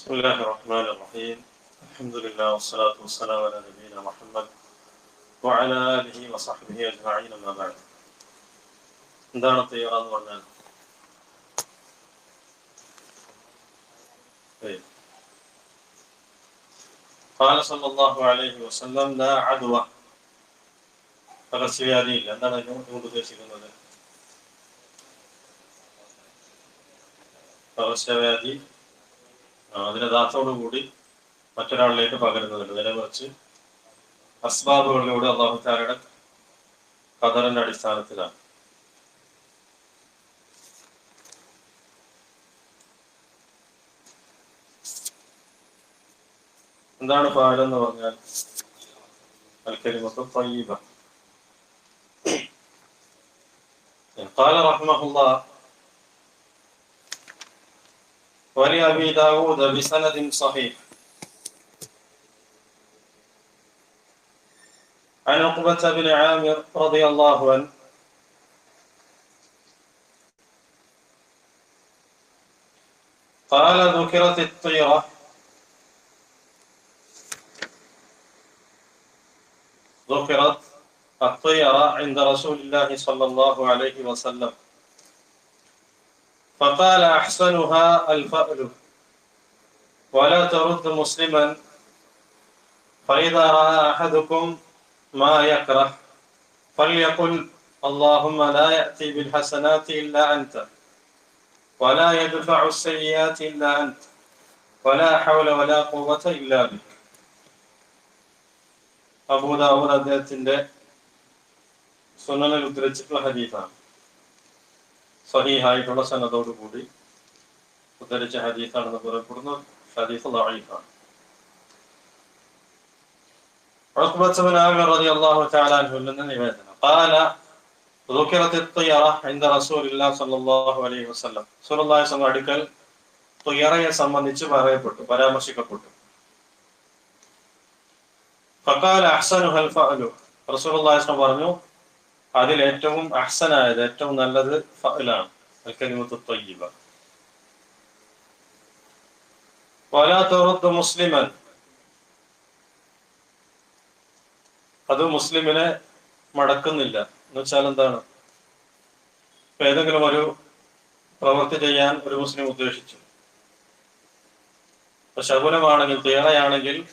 بسم الله الرحمن الرحيم الحمد لله والصلاة والسلام على نبينا محمد وعلى آله وصحبه أجمعين أما بعد എന്താണ് തയ്യാറെന്ന് പറഞ്ഞാൽ طيب. قال صلى الله عليه وسلم لا عدوى പകർച്ചവ്യാധിയില്ല എന്താണ് അതുകൊണ്ട് ഉദ്ദേശിക്കുന്നത് പകർച്ചവ്യാധി ആ, അതിന്റെ ദാത്തോടു കൂടി മറ്റൊരാളിലേക്ക് പകരുന്നതുണ്ട് നേരെ മറിച്ച് അസ്ബാബുകളിലൂടെ അള്ളാഹുത്താരുടെ കതറിന്റെ അടിസ്ഥാനത്തിലാണ് എന്താണ് പാലെന്ന് പറഞ്ഞാൽ الكلمة الطيبة قال رحمه الله ولأبي داود بسند صحيح. عن عقبة بن عامر رضي الله عنه. قال ذكرت الطيرة. ذكرت الطيرة عند رسول الله صلى الله عليه وسلم. فقال أحسنها الفأل ولا ترد مسلما فإذا رأى أحدكم ما يكره فليقل اللهم لا يأتي بالحسنات إلا أنت ولا يدفع السيئات إلا أنت ولا حول ولا قوة إلا بك അബൂദാവൂദ് അദ്ദേഹത്തിന്റെ സുനനിൽ ഉദ്ധരിച്ചിട്ടുള്ള ഹദീഫാണ് സഹീഹായിട്ടുള്ള സനതോടു കൂടി ഉദ്ധരിച്ച ഹദീസാണെന്ന് പറയപ്പെടുന്ന ഹദീസ് ലഈഫാണ് عقبة بن عامر رضي الله تعالى عنه لنا نباتنا قال ذكرت الطيرة عند رسول الله صلى الله عليه وسلم رسول الله صلى الله عليه وسلم തുയറയെ സംബന്ധിച്ച് പറയപ്പെട്ടു പരാമർശിക്കപ്പെട്ടു ഫക്കാൽ അഹ്സനു ഹൽ ഫഅലു റസൂലുള്ളാഹി സ്വല്ലല്ലാഹു പറഞ്ഞു അതിൽ ഏറ്റവും അഹ്സനായത് ഏറ്റവും നല്ലത് ഫലാണ് മുസ്ലിമൻ. അത് മുസ്ലിമിനെ മടക്കുന്നില്ല. എന്ന് വെച്ചാൽ എന്താണ്? ഇപ്പൊ ഏതെങ്കിലും ഒരു പ്രവൃത്തി ചെയ്യാൻ ഒരു മുസ്ലിം ഉദ്ദേശിച്ചു. ഇപ്പൊ ശകുനമാണെങ്കിൽ തീറയാണെങ്കിൽ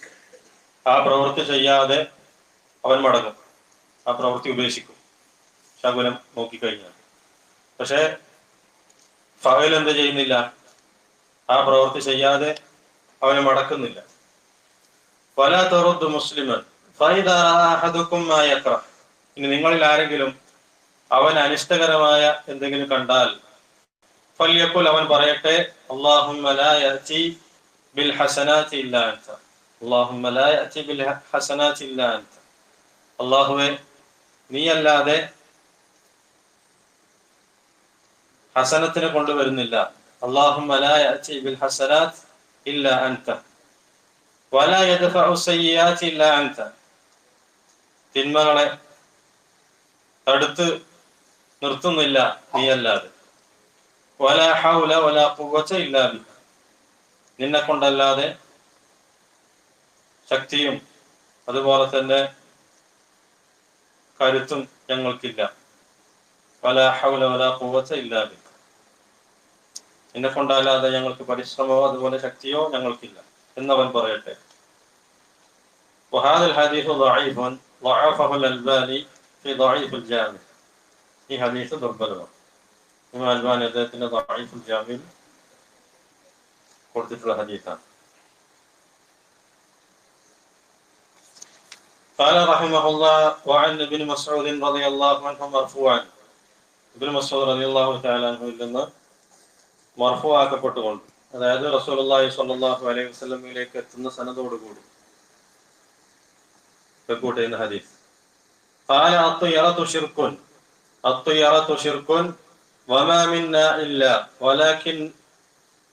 ആ പ്രവൃത്തി ചെയ്യാതെ അവൻ മടങ്ങും. ആ പ്രവൃത്തി ഉപേക്ഷിക്കും. ശകുനം നോക്കിക്കഴിഞ്ഞാൽ. പക്ഷെ ഫഹൽ എന്ത് ചെയ്യുന്നില്ല? ആ പ്രവൃത്തി ചെയ്യാതെ അവനെ മടക്കുന്നില്ല. പല തറുദ് മുസ്ലിമൻ ഇനി നിങ്ങളിൽ ആരെങ്കിലും അവൻ അനിഷ്ടകരമായ എന്തെങ്കിലും കണ്ടാൽ ഫല്യപ്പോൾ അവൻ പറയട്ടെ അള്ളാഹുവെ നീ യഅതി ബിൽ ഹസനാതി ഇല്ലാ അൻത അള്ളാഹുമ്മ ലാ യഅതി ബിൽ ഹസനാതി ഇല്ലാ അൻത അള്ളാഹുവെ നീയല്ലാതെ ഹസനത്തിന് കൊണ്ടുവരുന്നില്ല. അള്ളാഹും അൻത. അൻത. തിന്മകളെ തടുത്ത് നിർത്തുന്നില്ല നീയല്ലാതെ. വലാ ഹൗല നിന്നെ കൊണ്ടല്ലാതെ ശക്തിയും അതുപോലെ തന്നെ കരുത്തും ഞങ്ങൾക്കില്ല. വലാ ഹൗല വലാ ഖുവത ഇല്ലാ ബിക നിന്നെ കൊണ്ടല്ലാതെ ഞങ്ങൾക്ക് പരിശ്രമമോ അതുപോലെ ശക്തിയോ ഞങ്ങൾക്കില്ല എന്നവൻ പറയട്ടെ وهذا الحديث ضعيف ضعفه الألباني في ضعيف الجامع ഈ ഹദീസ് ദുർബലമാണ് ഇമാം അൽബാനി അദ്ദേഹത്തിന്റെ ضعيف الجامع കൊടുത്തിട്ടുള്ള ഹദീസാണ് قال رحمه الله وعن ابن مسعود رضي الله عنه مرفوعا ابن مسعود رضي الله تعالى عنه നിന്ന് മർഫു ആക്കപ്പെട്ടുകൊണ്ട് അതായത് റസൂലുള്ളാഹി സ്വല്ലല്ലാഹു അലൈഹി വസല്ലമയിലേക്ക് എത്തുന്ന സനദോടുകൂടി റിപ്പോർട്ട് ചെയ്യുന്ന ഹദീസ് قال الطيرة شرك الطيرة شرك وما منا إلا ولكن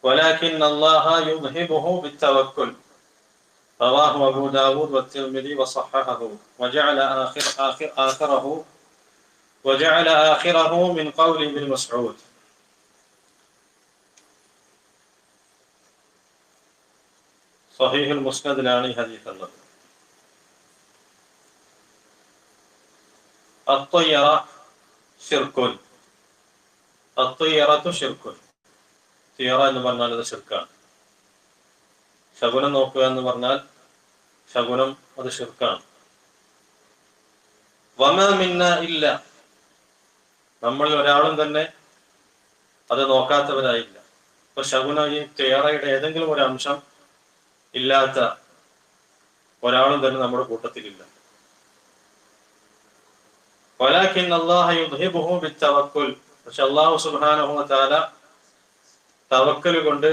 ولكن الله يذهبه بالتوكل رواه أبو داود والترمذي وصححه وجعل آخر آخر آخره وجعل آخره من قول ابن مسعود സഹീഹുൽ മുസ്നദിലാണ് ഈ ഹദീസ് ഉള്ളത്. എന്ന് പറഞ്ഞാൽ അത് ഷിർക്കാണ് ശകുനം നോക്കുക എന്ന് പറഞ്ഞാൽ ശകുനം അത് ഷിർക്കാണ് വമ മിന്ന ഇല്ല. നമ്മൾ ഒരാളും തന്നെ അത് നോക്കാത്തവരായില്ല ഇപ്പൊ ശകുന ഈ തിയറയുടെ ഏതെങ്കിലും ഒരു അംശം ഇല്ലാത്ത ഒരാളും തന്നെ നമ്മുടെ കൂട്ടത്തിലില്ല. പക്ഷെ അള്ളാഹു സുബ്ഹാനഹു വതആല തവക്കൽ കൊണ്ട്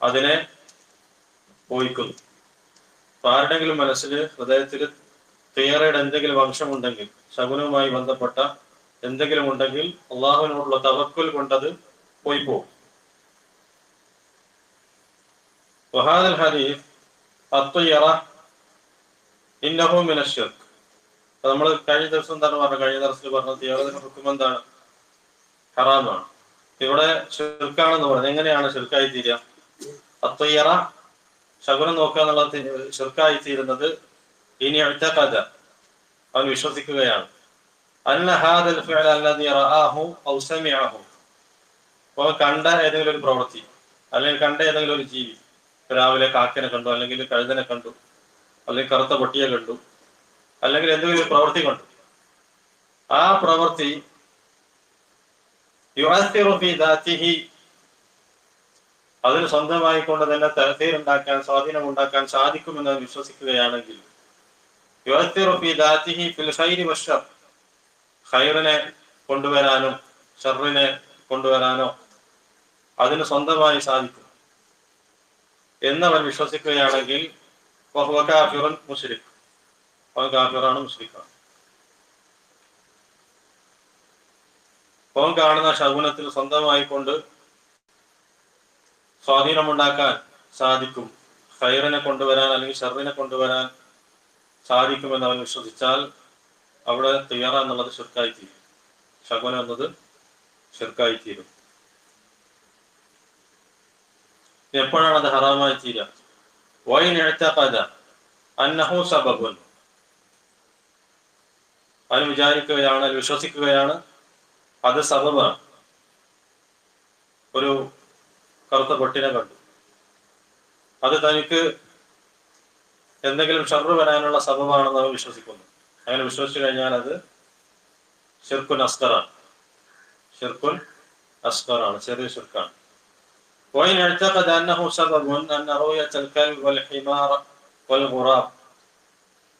അതിനെ പോയിക്കുന്നു. അപ്പൊ ആരുടെങ്കിലും മനസ്സിൽ ഹൃദയത്തിൽ തിയറയുടെ എന്തെങ്കിലും അംശമുണ്ടെങ്കിൽ ശകുനവുമായി ബന്ധപ്പെട്ട എന്തെങ്കിലും ഉണ്ടെങ്കിൽ അള്ളാഹുവിനോടുള്ള തവക്കൽ കൊണ്ടത് പോയി പോകും. വഹാദൽ الطيرة إنه من الشرك നമ്മൾ കഴിഞ്ഞ ദിവസം എന്താണ് പറഞ്ഞത് കഴിഞ്ഞ ദിവസത്തിൽ പറഞ്ഞ തിയറതിന്റെ ഹുക്കും എന്താണ് ഹറാമാണ് ഇവിടെ ഷിർക്കാണെന്ന് പറഞ്ഞത് എങ്ങനെയാണ് ഷിർക്കായി തീരുക അത്തയ്യറ ശകുനം നോക്കുക എന്നുള്ള ഷിർക്കായി തീരുന്നത് ഇനി അടുത്ത കഥ അവൻ വിശ്വസിക്കുകയാണ് അപ്പോൾ കണ്ട ഏതെങ്കിലും ഒരു പ്രവൃത്തി അല്ലെങ്കിൽ കണ്ട ഏതെങ്കിലും ഒരു ജീവി രാവിലെ കാക്കനെ കണ്ടു അല്ലെങ്കിൽ കഴുതനെ കണ്ടു അല്ലെങ്കിൽ കറുത്ത പൊട്ടിയെ കണ്ടു അല്ലെങ്കിൽ എന്തെങ്കിലും പ്രവൃത്തി കണ്ടു. ആ പ്രവൃത്തി അതിന് സ്വന്തമായി കൊണ്ട് തന്നെ തഹസീർ ഉണ്ടാക്കാൻ സ്വാധീനം ഉണ്ടാക്കാൻ സാധിക്കുമെന്ന് വിശ്വസിക്കുകയാണെങ്കിൽ ഖൈറിനെ കൊണ്ടുവരാനും ഷർറിനെ കൊണ്ടുവരാനോ അതിന് സ്വന്തമായി സാധിക്കും. എന്നവൻ വിശ്വസിക്കുകയാണെങ്കിൽ കാഫിറൻ മുസ്ലിഖ് അവൻ കാഫിറാണ് മുസ്ലിഖാണ് അവൻ കാണുന്ന ശകുനത്തിൽ സ്വന്തമായിക്കൊണ്ട് സ്വാധീനമുണ്ടാക്കാൻ സാധിക്കും. ഹൈറിനെ കൊണ്ടുവരാൻ അല്ലെങ്കിൽ ഷെറിനെ കൊണ്ടുവരാൻ സാധിക്കുമെന്ന് അവൻ വിശ്വസിച്ചാൽ അവിടെ തയ്യാറാന്നുള്ളത് ഷിർക്കായി തീരും ശകുനം എന്നത് ഷിർക്കായി തീരും എപ്പോഴാണ് അത് ഹറാമായി തീരുക? വൈൻ എഴുത്താക്കാത അന്നഹു സബബുൻ. അവൻ വിചാരിക്കുകയാണ് വിശ്വസിക്കുകയാണ് അത് സബബാണ്. ഒരു കറുത്ത പൊട്ടിനെ കണ്ടു. അത് തനിക്ക് എന്തെങ്കിലും ഷർറ് വരാനുള്ള സബബാണെന്ന് അവൻ വിശ്വസിക്കുന്നു. അങ്ങനെ വിശ്വസിച്ചു കഴിഞ്ഞാൽ അത് ഷിർക്കുൻ അസ്കറാണ്. ഷിർക്കുൻ അസ്കറാണ് ചെറിയ ഷിർക്കാണ് وإن اعتقد أنه سبب أن رؤية الكلب والحمار والغراب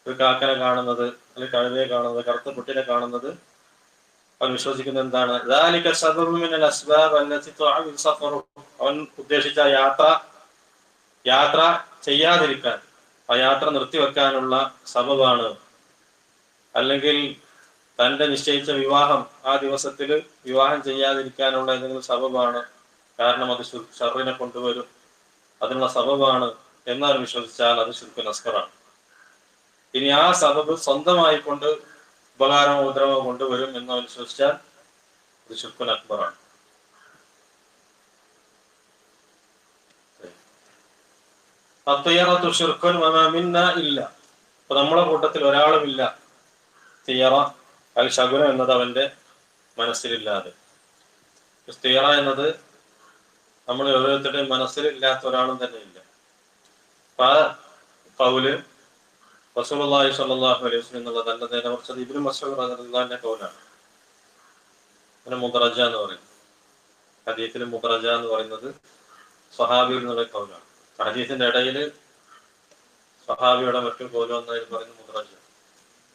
ഒരു കാക്കനെ കാണുന്നത് അല്ലെങ്കിൽ കഴുതയെ കാണുന്നത് കറുത്ത പൊട്ടിനെ കാണുന്നത് അവൻ വിശ്വസിക്കുന്നത് എന്താണ് ذلك سبب من الأسباب التي تعوض سفره അവൻ ഉദ്ദേശിച്ച യാത്ര യാത്ര ചെയ്യാതിരിക്കാൻ ആ യാത്ര നിർത്തിവെക്കാനുള്ള സബബാണ് അല്ലെങ്കിൽ തന്റെ നിശ്ചയിച്ച വിവാഹം ആ ദിവസത്തിൽ വിവാഹം ചെയ്യാതിരിക്കാനുള്ള ഏതെങ്കിലും സബബാണ് കാരണം അത് ഷറിനെ കൊണ്ടുവരും. അതിനുള്ള സബബാണ് എന്നാൽ വിശ്വസിച്ചാൽ അത് ശുൽക്കു നസ്കറാണ്. ഇനി ആ സബബ് സ്വന്തമായി കൊണ്ട് ഉപകാരമോ ഉദ്രവോ കൊണ്ടുവരും എന്ന് വിശ്വസിച്ചാൽ അത് ശുൽക്കുൻ അക്ബറാണ്. അത്തയ്യറത്തു ഷിർക്കുൻ മിന്ന ഇല്ല. അപ്പൊ നമ്മളെ കൂട്ടത്തിൽ ഒരാളുമില്ല തിയറ അൽ ശകുനം എന്നത് അവന്റെ മനസ്സിലില്ലാതെ. തിയറ എന്നത് നമ്മൾ ഓരോരുത്തരുടെയും മനസ്സിൽ ഇല്ലാത്ത ഒരാളും തന്നെ ഇല്ല അപ്പൊ ആ കൗല് റസൂലുള്ളാഹി സ്വല്ലല്ലാഹു അലൈഹി വസല്ലം എന്നുള്ള തന്നെ നേരെ മറിച്ചത് ഇബ്നു മസ്ഊദ് റളിയല്ലാഹുവിന്റെ കൗലാണ് പിന്നെ മുദ്രജ എന്ന് പറയുന്നത് ഹദീസിൽ മുദ്രജ എന്ന് പറയുന്നത് സ്വഹാബി എന്നുള്ള കൗലാണ് ഹദീസിന്റെ ഇടയിൽ സ്വഹാബിയുടെ മറ്റു കൗലം എന്നായി പറയുന്നത് മുദ്രജ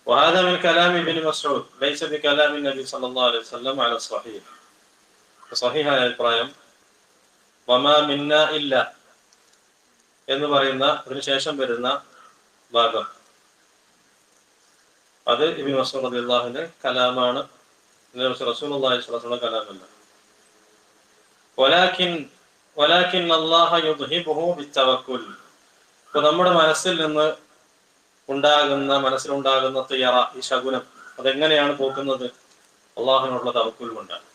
وهذا من كلام ابن مسعود ليس بكلام النبي صلى الله عليه وسلم على الصحيح صحيح അഭിപ്രായം വമാ മിന്ന ഇല്ല എന്ന് പറയുന്ന അതിനുശേഷം വരുന്ന ഭാഗം. അത് ഇബിൻ മസൂദ് അള്ളാഹുവിന്റെ കലാമാണ്. റസൂലുള്ളാഹി സ്വല്ലല്ലാഹു അലൈഹി കലാമല്ല. ഒലാഖിൻ വലാകിൻ അല്ലാഹ യുദ്ഹിബുഹു ബിത്തവക്കുൽ. അപ്പോൾ നമ്മുടെ മനസ്സിൽ നിന്ന് ഉണ്ടാകുന്ന മനസ്സിലുണ്ടാകുന്ന തിയറ ഈ ശകുനം അതെങ്ങനെയാണ് പോക്കുന്നത്? അള്ളാഹുനുള്ള തവക്കുൽ കൊണ്ടാണ്.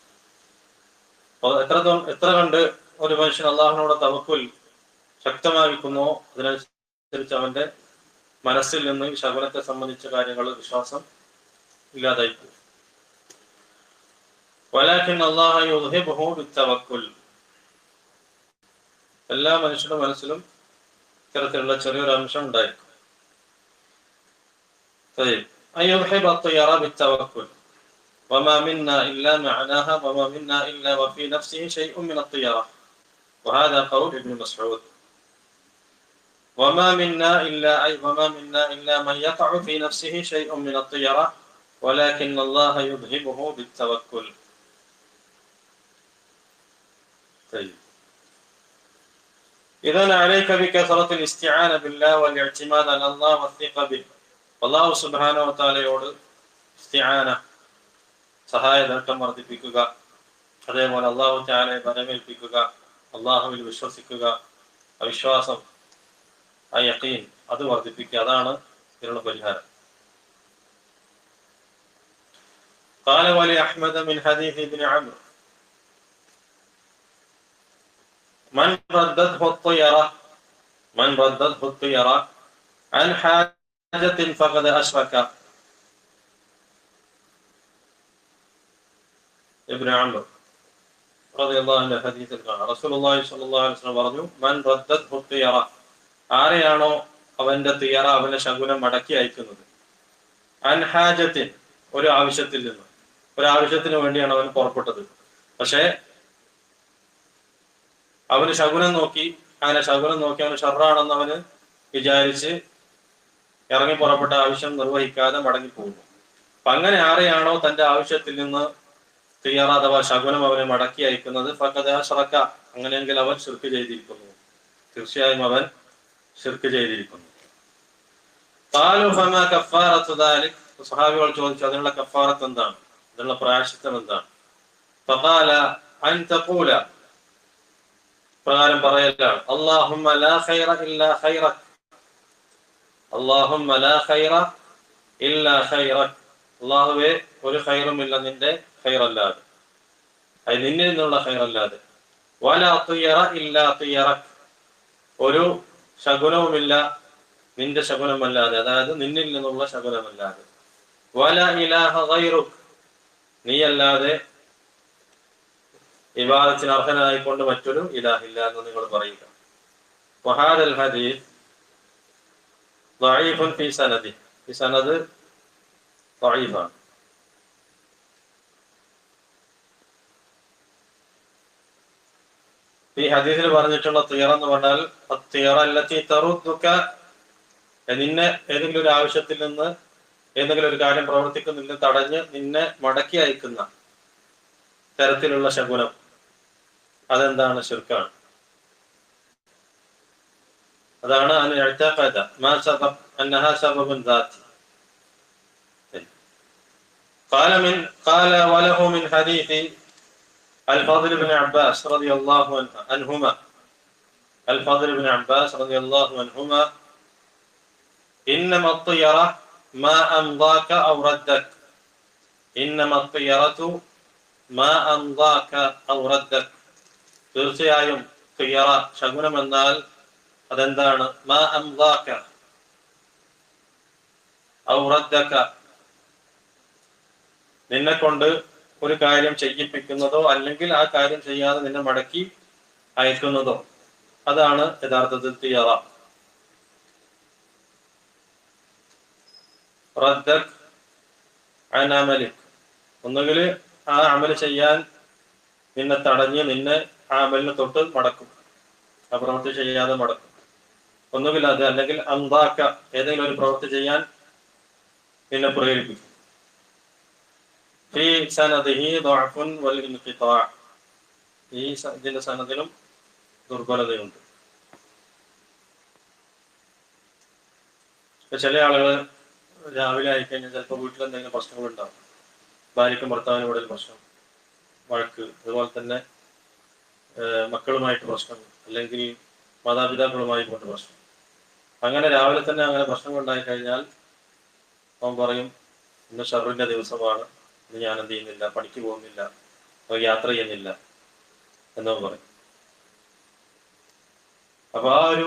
എത്ര എത്ര കണ്ട് ഒരു മനുഷ്യൻ അള്ളാഹുവിനോട് തവക്കുൽ ശക്തമായിരിക്കുന്നോ അതിനനുസരിച്ച് അവന്റെ മനസ്സിൽ നിന്ന് ഈ ശകുനത്തെ സംബന്ധിച്ച കാര്യങ്ങൾ വിശ്വാസം ഇല്ലാതായിപ്പോകും വലാഖിൻ അള്ളാഹുൽ എല്ലാ മനുഷ്യരുടെ മനസ്സിലും ഇത്തരത്തിലുള്ള ചെറിയൊരു അംശം ഉണ്ടായിരിക്കും طيب أن يضحب الطيرة بالتوكل وما منا إلا معناها وما منا إلا وفي نفسه شيء من الطيرة وهذا قول ابن مسعود وما منا إلا أي وما منا إلا من يقع في نفسه شيء من الطيرة ولكن الله يذهبه بالتوكل طيب إذا عليك بكثرة الاستعانة بالله والاعتماد على الله والثقة به والله سبحانه وتعالى يقول استعانة സഹായ നേട്ടം വർദ്ധിപ്പിക്കുക അതേപോലെ അള്ളാഹു ചാലെ ബലമേൽപ്പിക്കുക അള്ളാഹുവിൽ വിശ്വസിക്കുക അവിശ്വാസം ആ യക്കീൻ അത് വർദ്ധിപ്പിക്കുക അതാണ് ഇതിനുള്ള പരിഹാരം قال ولي أحمد من حديث ابن عمرو من ردته الطيرة من ردته الطيرة عن حاجة فقد أشرك ابن عمرو റതിയുള്ള ഹദീസിൽ കാണാം. അലൈഹി വസല്ലം പറഞ്ഞു മൻ റദ്ദത് തുയറ ആരെയാണോ അവന്റെ തിയറ അവന്റെ ശകുനം മടക്കി അയക്കുന്നത്? അൻഹാജത്തിൻ ഒരു ആവശ്യത്തിൽ നിന്ന്. ഒരു ആവശ്യത്തിന് വേണ്ടിയാണ് അവൻ പുറപ്പെട്ടത്. പക്ഷേ അവന് ശകുനം നോക്കി അങ്ങനെ ശകുനം നോക്കി അവന് ഷർറാണെന്ന് അവന് വിചാരിച്ച് ഇറങ്ങി പുറപ്പെട്ട ആവശ്യം നിർവഹിക്കാതെ മടങ്ങി പോകുന്നു അപ്പൊ അങ്ങനെ ആരെയാണോ തന്റെ ആവശ്യത്തിൽ നിന്ന് തിയറ അഥവാ ശകുനം അവനെ മടക്കി അയക്കുന്നത്. ഫക്കത് അങ്ങനെയെങ്കിൽ അവൻ ശിർക്ക് ചെയ്തിരിക്കുന്നു. തീർച്ചയായും അവൻ ശിർക്ക് ചെയ്തിരിക്കുന്നു. സഹാബികൾ ചോദിച്ചു അതിനുള്ള കഫാറത്ത് എന്താണ്? അതിനുള്ള പ്രായശിത്വം എന്താണ്? അൻ തഖൂല. പ്രകാരം പറയലാണ് അല്ലാഹുമ്മ ലാ ഖൈറ ഇല്ലാ ഖൈറക്. അല്ലാഹുമ്മ ലാ അല്ലാഹുവേ ഒരു നിന്റെ ഖൈറല്ലാതെ അത് നിന്നിൽ നിന്നുള്ള ഖൈറല്ലാതെ വല തുയറ ഇല്ലാ തുയറക് ഒരു ശകുനവുമില്ല നിന്റെ ശകുനമല്ലാതെ അതായത് നിന്നിൽ നിന്നുള്ള ശകുനമല്ലാതെ വല ഇലാഹ ഗൈറുക് നീയല്ലാതെ വിവാദത്തിന് അർഹനായിക്കൊണ്ട് മറ്റൊരു ഇലാഹില്ല എന്ന് നിങ്ങൾ പറയുക വഹാദൽ ഹദീസ് ضعيف في سنده في سند ضعيفا ഈ ഹദീസിൽ പറഞ്ഞിട്ടുള്ള തീറ എന്ന് പറഞ്ഞാൽ തീറ അല്ലത്തി തറുദ്ദുക നിന്നെ ഏതെങ്കിലും ഒരു ആവശ്യത്തിൽ നിന്ന് ഏതെങ്കിലും ഒരു കാര്യം പ്രവർത്തിക്കുന്നില്ല തടഞ്ഞ് നിന്നെ മടക്കി അയക്കുന്ന തരത്തിലുള്ള ശകുനം അതെന്താണ് ശിർക്കാണ് അതാണ് അൻ ഇഅ്തഖദ മാ സബബ അന്നഹ സബബുൻ ذاتي قال من قال وله من حديث الفضل بن عباس رضي الله عنهما الفضل بن عباس رضي الله عنهما إنما الطيرة ما أمضاك أو ردك إنما الطيرة ما أمضاك أو ردك തീർച്ചയായും തിയറ ശകുനം എന്നാൽ അതെന്താണ് മാ അംദാക്ക ഔ റദ്ദക നിന്നെ കൊണ്ട് ഒരു കാര്യം ചെയ്യിപ്പിക്കുന്നതോ അല്ലെങ്കിൽ ആ കാര്യം ചെയ്യാതെ നിന്നെ മടക്കി അയക്കുന്നതോ. അതാണ് യഥാർത്ഥത്തിൽ തിയറ. ഒന്നുകിൽ ആ അമൽ ചെയ്യാൻ നിന്നെ തടഞ്ഞ് നിന്നെ ആ അമലിന് തൊട്ട് മടക്കും. ആ പ്രവൃത്തി ചെയ്യാതെ മടക്കും. ഒന്നുകിൽ അത് അല്ലെങ്കിൽ അന്താക്ക ഏതെങ്കിലും ഒരു പ്രവൃത്തി ചെയ്യാൻ നിന്നെ പ്രേരിപ്പിക്കും. ഈ സനദിഹി ദുഅഫുൻ ഈ ഇതിന്റെ സനദിലും ദുർബലതയുണ്ട്. ചില ആളുകൾ രാവിലെ ആയിക്കഴിഞ്ഞാൽ ചിലപ്പോൾ വീട്ടിൽ എന്തെങ്കിലും പ്രശ്നങ്ങൾ ഉണ്ടാവും ഭാര്യയ്ക്കും ഭർത്താവിനും ഇടയിൽ പ്രശ്നം വഴക്ക് അതുപോലെ തന്നെ മക്കളുമായിട്ട് പ്രശ്നം അല്ലെങ്കിൽ മാതാപിതാക്കളുമായി കൊണ്ട് പ്രശ്നം. അങ്ങനെ രാവിലെ തന്നെ അങ്ങനെ പ്രശ്നങ്ങൾ ഉണ്ടായി കഴിഞ്ഞാൽ അവൻ പറയും ഇന്ന് ഷറിന്റെ ദിവസമാണ് ഇന്ന് ഞാൻ എന്ത് ചെയ്യുന്നില്ല പണിക്ക് പോകുന്നില്ല യാത്ര ചെയ്യുന്നില്ല എന്നവൻ പറയും. അപ്പൊ ആ ഒരു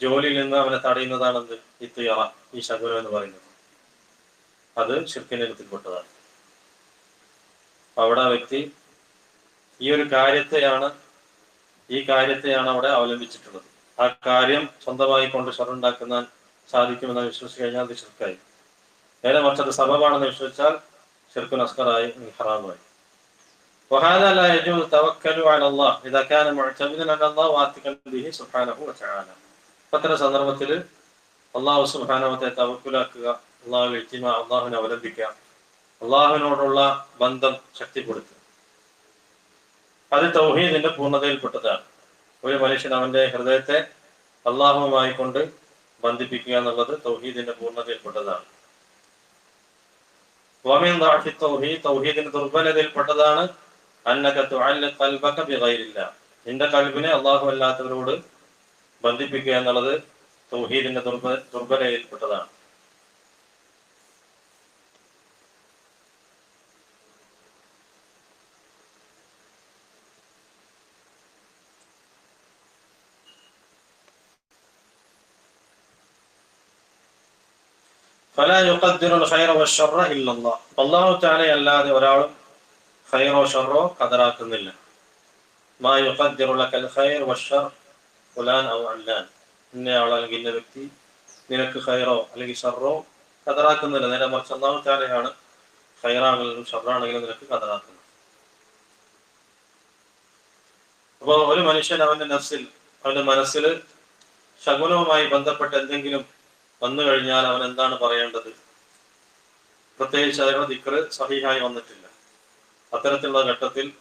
ജോലിയിൽ നിന്ന് അവനെ തടയുന്നതാണ് എന്ത് തുയറ ഈ ശകുനം എന്ന് പറയുന്നത്. അത് ഷിർക്കിന്റെ ഇനത്തിൽപ്പെട്ടതാണ് അവിടെ വ്യക്തി ഈ ഒരു കാര്യത്തെയാണ് ഈ കാര്യത്തെയാണ് അവിടെ അവലംബിച്ചിട്ടുള്ളത്. ആ കാര്യം സ്വന്തമായി കൊണ്ട് ഷറുണ്ടാക്കുന്ന സാധിക്കുമെന്ന് വിശ്വസിച്ച് കഴിഞ്ഞാൽ അത് ഷിർക്കായി നേരെ മറിച്ച് അത് സബബാണെന്ന് വിശ്വസിച്ചാൽ ഷിർക്കുൻ അസ്കറായി ഹറാമായി وهذا لا يجوز التوكل على الله إذا كان معتمدا على الله واثقا به سبحانه وتعالى അത്തരം സന്ദർഭത്തിൽ അള്ളാഹു സുബാനവത്തെ തവക്കുലാക്കുക അള്ളാഹു എത്തിമ അള്ളാഹുവിനെ അവലംബിക്കുക അള്ളാഹുവിനോടുള്ള ബന്ധം ശക്തിപ്പെടുത്തുക അത് തൗഹീദിന്റെ പൂർണ്ണതയിൽപ്പെട്ടതാണ് ഒരു മനുഷ്യൻ അവന്റെ ഹൃദയത്തെ അള്ളാഹുവുമായി കൊണ്ട് ബന്ധിപ്പിക്കുക എന്നുള്ളത് തൗഹീദിന്റെ പൂർണ്ണതയിൽപ്പെട്ടതാണ് തൗഹീദ് തൗഹീദിന്റെ ദുർബലതയിൽപ്പെട്ടതാണ് നിന്റെ കൽബിനെ അള്ളാഹു അല്ലാത്തവരോട് ബന്ധിപ്പിക്കുക എന്നുള്ളത് തൗഹീദിന്റെ ദുർബ ദുർബലതയിൽപ്പെട്ടതാണ് അള്ളാഹു താല അല്ലാതെ ഒരാളും ഖൈറോ ഷറോ കതറാക്കുന്നില്ല. മാ അല്ലെങ്കിൽ ഇന്ന വ്യക്തി നിനക്ക് ഖൈറോ അല്ലെങ്കിൽ ഷറോ കതറാക്കുന്നില്ല. നേരെ മറിച്ച് അള്ളാഹു താലയാണ് ഖൈറാണെങ്കിലും ഷറാണെങ്കിലും നിനക്ക് കതറാക്കുന്നത്. അപ്പോൾ ഒരു മനുഷ്യൻ അവന്റെ നഫ്സിൽ അവന്റെ മനസ്സിൽ ശകുനവുമായി ബന്ധപ്പെട്ട എന്തെങ്കിലും വന്നു കഴിഞ്ഞാൽ അവൻ എന്താണ് പറയേണ്ടത്? പ്രത്യേകിച്ച് അതിനുള്ള ദിക്കറ് സഹിഹായി വന്നിട്ടില്ല. അത്തരത്തിലുള്ള ഘട്ടത്തിൽ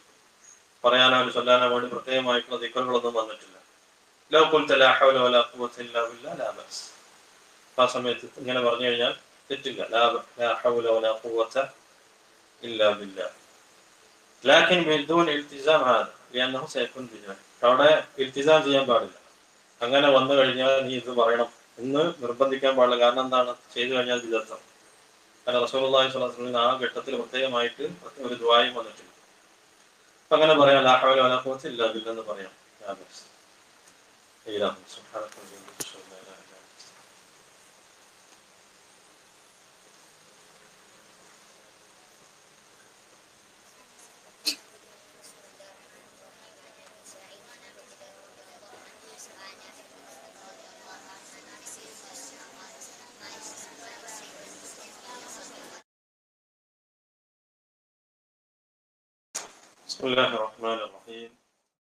പറയാനോ ചൊല്ലാനോ വേണ്ടി പ്രത്യേകമായിട്ടുള്ള ദിക്കറുകളൊന്നും വന്നിട്ടില്ല. ആ സമയത്ത് ഇങ്ങനെ പറഞ്ഞു കഴിഞ്ഞാൽ തെറ്റില്ല. അവിടെ ഇൽത്തിസാം ചെയ്യാൻ പാടില്ല. അങ്ങനെ വന്നു കഴിഞ്ഞാൽ നീ ഇത് പറയണം. എന്ന് നിർബന്ധിക്കാൻ പാടില്ല. കാരണം എന്താണ്? ചെയ്തു കഴിഞ്ഞാൽ വിദഗ്ധം. കാരണം റസൂലുള്ളാഹി സ്വല്ലല്ലാഹു അലൈഹി ആ ഘട്ടത്തിൽ പ്രത്യേകമായിട്ട് ഒരു ദ്വായും വന്നിട്ടുണ്ട് അപ്പൊ അങ്ങനെ പറയാം ലാ ഹൗല ഇല്ലാതില്ലെന്ന് പറയാം. No, no,